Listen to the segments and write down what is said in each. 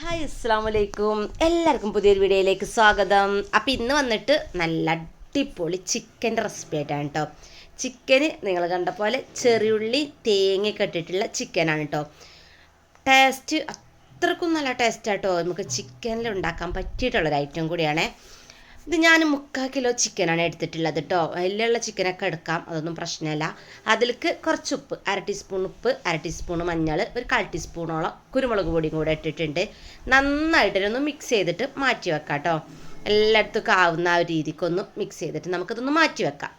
Hi അസ്സാം വലൈക്കും എല്ലാവർക്കും പുതിയൊരു വീഡിയോയിലേക്ക് സ്വാഗതം. അപ്പോൾ ഇന്ന് വന്നിട്ട് നല്ല അടിപൊളി ചിക്കന്റെ റെസിപ്പി ആയിട്ടാണ് കേട്ടോ ചിക്കന് നിങ്ങൾ കണ്ട പോലെ ചെറിയുള്ളി തേങ്ങയൊക്കെ ഇട്ടിട്ടുള്ള ചിക്കനാണ് കേട്ടോ ടേസ്റ്റ് അത്രക്കും നല്ല ടേസ്റ്റ് ആട്ടോ നമുക്ക് ചിക്കനിൽ ഉണ്ടാക്കാൻ പറ്റിയിട്ടുള്ളൊരു ഐറ്റം കൂടിയാണേ. ഇത് ഞാൻ മുക്കാൽ കിലോ ചിക്കനാണ് എടുത്തിട്ടുള്ളത് കേട്ടോ വലിയുള്ള ചിക്കനൊക്കെ എടുക്കാം അതൊന്നും പ്രശ്നമല്ല അതിലേക്ക് കുറച്ച് ഉപ്പ് അര ടീസ്പൂൺ ഉപ്പ് അര ടീസ്പൂൺ മഞ്ഞൾ ഒരു കാൽ ടീസ്പൂണോളം കുരുമുളക് പൊടിയും കൂടെ ഇട്ടിട്ടുണ്ട്. നന്നായിട്ടൊന്ന് മിക്സ് ചെയ്തിട്ട് മാറ്റി വെക്കാം കേട്ടോ എല്ലായിടത്തും ആവുന്ന ആ ഒരു രീതിക്കൊന്ന് മിക്സ് ചെയ്തിട്ട് നമുക്കിതൊന്ന് മാറ്റി വെക്കാം.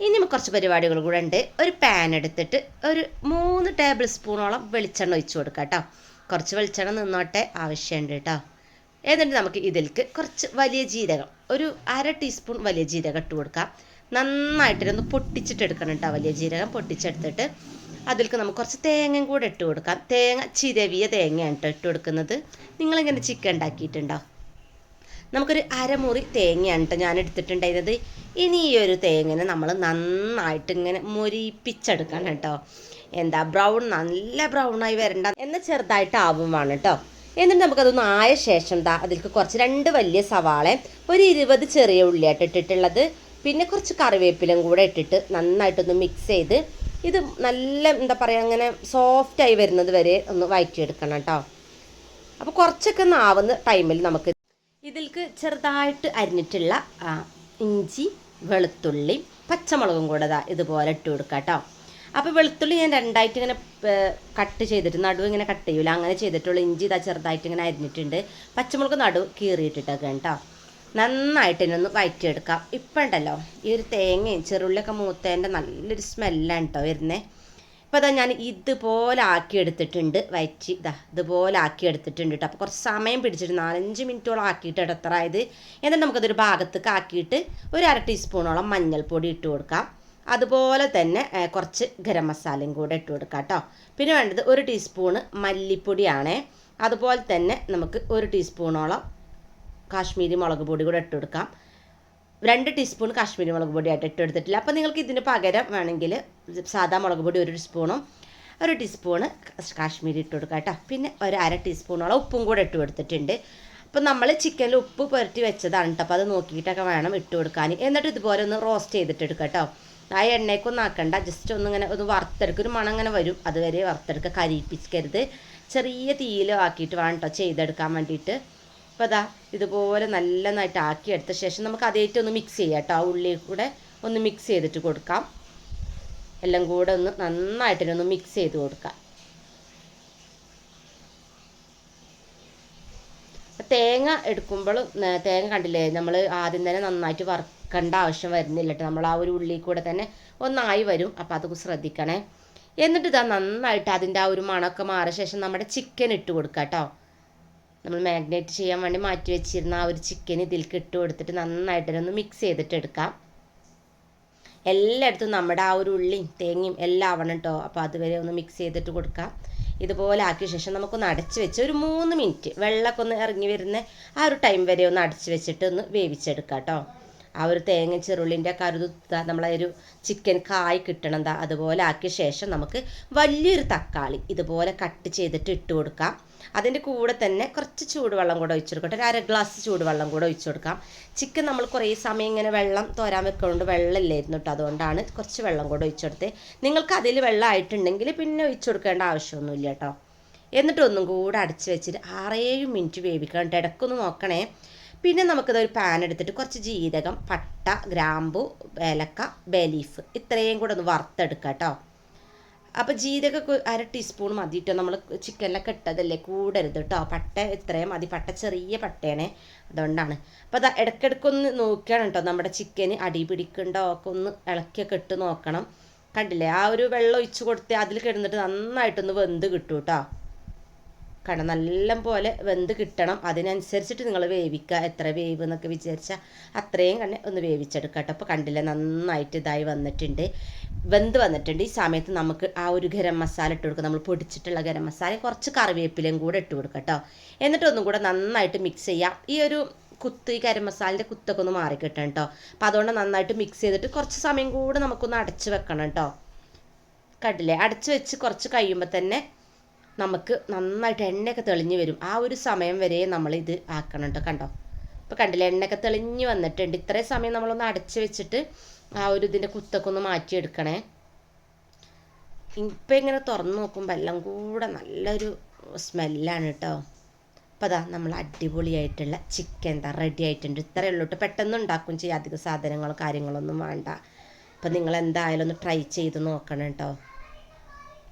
ഇനി കുറച്ച് പരിപാടികൾ കൂടെ ഉണ്ട്. ഒരു പാൻ എടുത്തിട്ട് ഒരു മൂന്ന് ടേബിൾ സ്പൂണോളം വെളിച്ചെണ്ണ ഒഴിച്ചു കൊടുക്കാം കേട്ടോ കുറച്ച് വെളിച്ചെണ്ണ നിന്നോട്ടെ ആവശ്യമുണ്ട് കേട്ടോ എന്നിട്ട് നമുക്ക് ഇതിലേക്ക് കുറച്ച് വലിയ ജീരകം ഒരു അര ടീസ്പൂൺ വലിയ ജീരകം ഇട്ട് കൊടുക്കാം. നന്നായിട്ടൊന്ന് പൊട്ടിച്ചിട്ട് എടുക്കണം കേട്ടോ വലിയ ജീരകം പൊട്ടിച്ചെടുത്തിട്ട്. അതിലേക്ക് നമുക്ക് കുറച്ച് തേങ്ങയും കൂടെ ഇട്ട് കൊടുക്കാം. തേങ്ങ ചിരവിയ തേങ്ങയാണ് കേട്ടോ ഇട്ട് കൊടുക്കുന്നത്. നിങ്ങളിങ്ങനെ ചിക്കൻ ഉണ്ടാക്കിയിട്ടുണ്ടോ? നമുക്കൊരു അരമുറി തേങ്ങയാണ് കേട്ടോ ഞാൻ എടുത്തിട്ടുണ്ടായിരുന്നത്. ഇനി ഈ ഒരു തേങ്ങനെ നമ്മൾ നന്നായിട്ട് ഇങ്ങനെ മുരിപ്പിച്ചെടുക്കണം കേട്ടോ എന്താ ബ്രൗൺ നല്ല ബ്രൗണായി വരണ്ട. എന്ന് ചെറുതായിട്ട് ആവും വേണം കേട്ടോ എന്നിട്ട് നമുക്കതൊന്ന് ആയ ശേഷം ദാ അതിലേക്ക് കുറച്ച് രണ്ട് വലിയ സവാള ഒരു ഇരുപത് ചെറിയ ഉള്ളിയായിട്ട് ഇട്ടിട്ടുള്ളത്. പിന്നെ കുറച്ച് കറിവേപ്പിലും കൂടെ ഇട്ടിട്ട് നന്നായിട്ടൊന്ന് മിക്സ് ചെയ്ത് ഇത് നല്ല എന്താ പറയുക അങ്ങനെ സോഫ്റ്റായി വരുന്നത് വരെ ഒന്ന് വഴറ്റിയെടുക്കണം കേട്ടോ. അപ്പോൾ കുറച്ചൊക്കെ ഒന്ന് ആവുന്ന ടൈമിൽ നമുക്ക് ഇതിൽക്ക് ചെറുതായിട്ട് അരിഞ്ഞിട്ടുള്ള ഇഞ്ചി വെളുത്തുള്ളി പച്ചമുളകും കൂടെ ഇതുപോലെ ഇട്ട് കൊടുക്കാം കേട്ടോ. അപ്പോൾ വെളുത്തുള്ളി ഞാൻ രണ്ടായിട്ട് ഇങ്ങനെ കട്ട് ചെയ്തിട്ട് നടുവ് ഇങ്ങനെ കട്ട് ചെയ്യൂല. അങ്ങനെ ചെയ്തിട്ടുള്ളൂ. ഇഞ്ചി ഇതാ ചെറുതായിട്ട് ഇങ്ങനെ അരിഞ്ഞിട്ടുണ്ട്. പച്ചമുളക് നടു കീറിയിട്ടിട്ടൊക്കെ കേട്ടോ. നന്നായിട്ട് ഇതിനൊന്ന് വയറ്റിയെടുക്കാം. ഇപ്പം ഉണ്ടല്ലോ ഈ ഒരു തേങ്ങയും ചെറുള്ളിയൊക്കെ മൂത്തേന്റെ നല്ലൊരു സ്മെല്ലാണ് കേട്ടോ വരുന്നത് ഇപ്പോൾ അതാ ഞാൻ ഇതുപോലെ ആക്കി എടുത്തിട്ടുണ്ട് വയറ്റി ഇതാ ഇതുപോലെ ആക്കി എടുത്തിട്ടുണ്ട് കേട്ടോ അപ്പോൾ കുറച്ച് സമയം പിടിച്ചിട്ട് നാലഞ്ച് മിനിറ്റോളം ആക്കിയിട്ട് ആയത് എന്നിട്ട് നമുക്കതൊരു ഭാഗത്തേക്ക് ആക്കിയിട്ട് ഒരു അര ടീസ്പൂണോളം മഞ്ഞൾപ്പൊടി ഇട്ട് കൊടുക്കാം. അതുപോലെ തന്നെ കുറച്ച് ഗരം മസാലയും കൂടെ ഇട്ട് കൊടുക്കാം കേട്ടോ. പിന്നെ വേണ്ടത് ഒരു ടീസ്പൂണ് മല്ലിപ്പൊടിയാണ്. അതുപോലെ തന്നെ നമുക്ക് ഒരു ടീസ്പൂണോളം കാശ്മീരി മുളക് പൊടി കൂടെ ഇട്ട് കൊടുക്കാം. രണ്ട് ടീസ്പൂൺ കാശ്മീരി മുളക് പൊടിയായിട്ട് ഇട്ട് എടുത്തിട്ടില്ല അപ്പോൾ നിങ്ങൾക്ക് ഇതിന് പകരം വേണമെങ്കിൽ സാധാ മുളക് പൊടി ഒരു ടീസ്പൂണും ഒരു ടീസ്പൂണ് കാശ്മീരി ഇട്ട് കൊടുക്കാം കേട്ടോ. പിന്നെ ഒരു അര ടീസ്പൂണോളം ഉപ്പും കൂടെ ഇട്ട് കൊടുത്തിട്ടുണ്ട്. അപ്പോൾ നമ്മൾ ചിക്കനിൽ ഉപ്പ് പുരട്ടി വെച്ചതാണ് കേട്ടോ. അപ്പോൾ അത് നോക്കിയിട്ടൊക്കെ വേണം ഇട്ട് കൊടുക്കാൻ. എന്നിട്ട് ഇതുപോലെ ഒന്ന് റോസ്റ്റ് ചെയ്തിട്ട് എടുക്കാം കേട്ടോ. ആ എണ്ണയ്ക്കൊന്നും ആക്കണ്ട. ജസ്റ്റ് ഒന്നിങ്ങനെ ഒന്ന് വറുത്തെടുക്കുക ഒരു മണം അങ്ങനെ വരും. അതുവരെ വറുത്തെടുക്കുക കരിപ്പിച്ചരുത് ചെറിയ തീയിൽ ആക്കിയിട്ട് വേണം കേട്ടോ ചെയ്തെടുക്കാൻ വേണ്ടിയിട്ട്. അപ്പോൾ അതാ ഇതുപോലെ നല്ലതായിട്ട് ആക്കിയെടുത്ത ശേഷം നമുക്ക് അതേറ്റ് ഒന്ന് മിക്സ് ചെയ്യാം കേട്ടോ ആ ഉള്ളി കൂടെ ഒന്ന് മിക്സ് ചെയ്തിട്ട് കൊടുക്കാം. എല്ലാം കൂടെ ഒന്ന് നന്നായിട്ട് ഒന്ന് മിക്സ് ചെയ്ത് കൊടുക്കാം. തേങ്ങ എടുക്കുമ്പോൾ തേങ്ങ കണ്ടില്ലേ? നമ്മൾ ആദ്യം തന്നെ നന്നായിട്ട് വറുക്കേണ്ട ആവശ്യം വരുന്നില്ല കേട്ടോ നമ്മൾ ആ ഒരു ഉള്ളി കൂടെ തന്നെ ഒന്നായി വരും. അപ്പോൾ അത് ശ്രദ്ധിക്കണേ. എന്നിട്ട് ഇതാ നന്നായിട്ട് അതിന്റെ ആ ഒരു മണമൊക്കെ മാറിയ ശേഷം നമ്മുടെ ചിക്കൻ ഇട്ട് കൊടുക്കുക കേട്ടോ നമ്മൾ മാഗ്നേറ്റ് ചെയ്യാൻ വേണ്ടി മാറ്റി വെച്ചിരുന്ന ആ ഒരു ചിക്കൻ ഇതിലേക്ക് ഇട്ട് കൊടുത്തിട്ട് നന്നായിട്ട് ഒന്ന് മിക്സ് ചെയ്തിട്ട് എടുക്കാം. എല്ലായിടത്തും നമ്മുടെ ആ ഒരു ഉള്ളിയും തേങ്ങയും എല്ലാം ആവണം കേട്ടോ അപ്പോൾ അതുവരെ ഒന്ന് മിക്സ് ചെയ്തിട്ട് കൊടുക്കാം. ഇതുപോലെ ആക്കിയ ശേഷം നമുക്കൊന്ന് അടച്ച് വെച്ച് ഒരു മൂന്ന് മിനിറ്റ് വെള്ളമൊക്കെ ഒന്ന് ഇറങ്ങി വരുന്ന ആ ഒരു ടൈം വരെ ഒന്ന് അടച്ച് വെച്ചിട്ട് ഒന്ന് വേവിച്ചെടുക്കാം കേട്ടോ ആ ഒരു തേങ്ങ ചെറുള്ളിന്റെ കരുതു നമ്മളെ ഒരു ചിക്കൻ കായ് കിട്ടണം അതുപോലെ ആക്കിയ ശേഷം നമുക്ക് വലിയൊരു തക്കാളി ഇതുപോലെ കട്ട് ചെയ്തിട്ട് ഇട്ട് കൊടുക്കാം. അതിന്റെ കൂടെ തന്നെ കുറച്ച് ചൂടുവെള്ളം കൂടെ ഒഴിച്ചു കൊടുക്കട്ടെ ഒരു അര ഗ്ലാസ് ചൂടുവെള്ളം കൂടെ ഒഴിച്ചു കൊടുക്കാം. ചിക്കൻ നമ്മൾ കുറേ സമയം ഇങ്ങനെ വെള്ളം തോരാൻ വെക്കൊണ്ട് വെള്ളമില്ലായിരുന്നു കേട്ടോ അതുകൊണ്ടാണ് കുറച്ച് വെള്ളം കൂടെ ഒഴിച്ചു കൊടുത്ത്. നിങ്ങൾക്ക് അതിൽ വെള്ളം ആയിട്ടുണ്ടെങ്കിൽ പിന്നെ ഒഴിച്ചു കൊടുക്കേണ്ട ആവശ്യമൊന്നുമില്ല കേട്ടോ എന്നിട്ട് ഒന്നും കൂടെ അടച്ച് വെച്ചിട്ട് ആറേഴ് മിനിറ്റ് വേവിക്കണം ഇടയ്ക്കൊന്ന് നോക്കണേ. പിന്നെ നമുക്കിത് ഒരു പാൻ എടുത്തിട്ട് കുറച്ച് ജീരകം പട്ട ഗ്രാമ്പു ഏലക്ക ബലീഫ് ഇത്രയും കൂടെ ഒന്ന് വറുത്തെടുക്കാം കേട്ടോ അപ്പോൾ ജീരകമൊക്കെ അര ടീസ്പൂൺ മതി കേട്ടോ നമ്മൾ ചിക്കനിലൊക്കെ ഇട്ടതല്ലേ? കൂടരുത് കേട്ടോ പട്ട ഇത്രയും മതി. പട്ട ചെറിയ പട്ടയാണ് അതുകൊണ്ടാണ്. അപ്പോൾ അത് ഇടയ്ക്കിടയ്ക്കൊന്ന് നോക്കണം കേട്ടോ നമ്മുടെ ചിക്കന് അടി പിടിക്കണ്ടോ ഒക്കെ ഒന്ന് ഇളക്കിയൊക്കെ ഇട്ട് നോക്കണം. കണ്ടില്ലേ? ആ ഒരു വെള്ളം ഒഴിച്ച് കൊടുത്ത് അതിൽ കിടന്നിട്ട് നന്നായിട്ടൊന്ന് വെന്ത് കിട്ടും കേട്ടോ കാരണം നല്ല പോലെ വെന്ത് കിട്ടണം. അതിനനുസരിച്ചിട്ട് നിങ്ങൾ വേവിക്കുക എത്ര വേവ് എന്നൊക്കെ വിചാരിച്ചാൽ അത്രയും കണ്ണ് ഒന്ന് വേവിച്ചെടുക്കുക കേട്ടോ അപ്പോൾ കണ്ടില്ല നന്നായിട്ട് ഇതായി വന്നിട്ടുണ്ട്. വെന്ത് വന്നിട്ടുണ്ട്. ഈ സമയത്ത് നമുക്ക് ആ ഒരു ഗരം മസാല ഇട്ട് കൊടുക്കുക നമ്മൾ പൊടിച്ചിട്ടുള്ള ഗരം മസാല. കുറച്ച് കറിവേപ്പിലയും കൂടെ ഇട്ട് കൊടുക്കുക കേട്ടോ എന്നിട്ടൊന്നും കൂടെ നന്നായിട്ട് മിക്സ് ചെയ്യാം. ഈ ഒരു കുത്ത് ഈ ഗരം മസാലിന്റെ കുത്തൊക്കെ ഒന്ന് മാറി കിട്ടണം കേട്ടോ അപ്പോൾ അതുകൊണ്ട് നന്നായിട്ട് മിക്സ് ചെയ്തിട്ട് കുറച്ച് സമയം കൂടെ നമുക്കൊന്ന് അടച്ച് വെക്കണം കേട്ടോ കണ്ടില്ലേ? അടച്ച് വെച്ച് കുറച്ച് കഴിയുമ്പോൾ തന്നെ നമുക്ക് നന്നായിട്ട് എണ്ണയൊക്കെ തെളിഞ്ഞ് വരും. ആ ഒരു സമയം വരെ നമ്മൾ ഇത് ആക്കണം കേട്ടോ കണ്ടോ? ഇപ്പോൾ കണ്ടില്ല? എണ്ണയൊക്കെ തെളിഞ്ഞ് വന്നിട്ടുണ്ട്. ഇത്രയും സമയം നമ്മളൊന്ന് അടച്ച് വെച്ചിട്ട് ആ ഒരു ഇതിന്റെ കുത്തൊക്കെ ഒന്ന് മാറ്റിയെടുക്കണേ. ഇപ്പം ഇങ്ങനെ തുറന്ന് നോക്കുമ്പോൾ എല്ലാം കൂടെ നല്ലൊരു സ്മെല്ലാണ് കേട്ടോ അപ്പോൾ അതാ നമ്മൾ അടിപൊളിയായിട്ടുള്ള ചിക്കൻ എന്താ റെഡി ആയിട്ടുണ്ട്. ഇത്രയേ ഉള്ളൂ കേട്ടോ പെട്ടെന്ന് ഉണ്ടാക്കും ചെയ്യാം. അധികം സാധനങ്ങളോ കാര്യങ്ങളൊന്നും വേണ്ട. അപ്പം നിങ്ങൾ എന്തായാലും ഒന്ന് ട്രൈ ചെയ്ത് നോക്കണം കേട്ടോ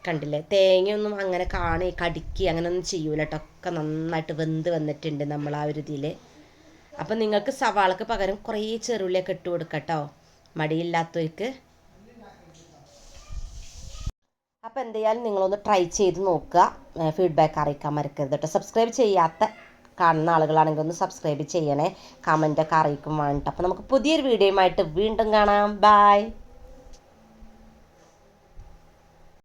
കണ്ടില്ലേ? തേങ്ങയൊന്നും അങ്ങനെ കാണി കടിക്കുക അങ്ങനെയൊന്നും ചെയ്യൂല കേട്ടോ ഒക്കെ നന്നായിട്ട് വെന്ത് വന്നിട്ടുണ്ട് നമ്മൾ ആ ഒരു ഇതിൽ അപ്പം നിങ്ങൾക്ക് സവാളക്ക് പകരം കുറേ ചെറുള്ളിയൊക്കെ ഇട്ട് കൊടുക്കാം കേട്ടോ മടിയില്ലാത്തവർക്ക്. അപ്പോൾ എന്തായാലും നിങ്ങളൊന്ന് ട്രൈ ചെയ്ത് നോക്കുക. ഫീഡ്ബാക്ക് അറിയിക്കാൻ മറക്കരുത് കേട്ടോ സബ്സ്ക്രൈബ് ചെയ്യാത്ത കാണുന്ന ആളുകളാണെങ്കിൽ ഒന്ന് സബ്സ്ക്രൈബ് ചെയ്യണേ. കമന്റൊക്കെ അറിയിക്കും വേണ്ട അപ്പോൾ നമുക്ക് പുതിയൊരു വീഡിയോയുമായിട്ട് വീണ്ടും കാണാം. ബായ്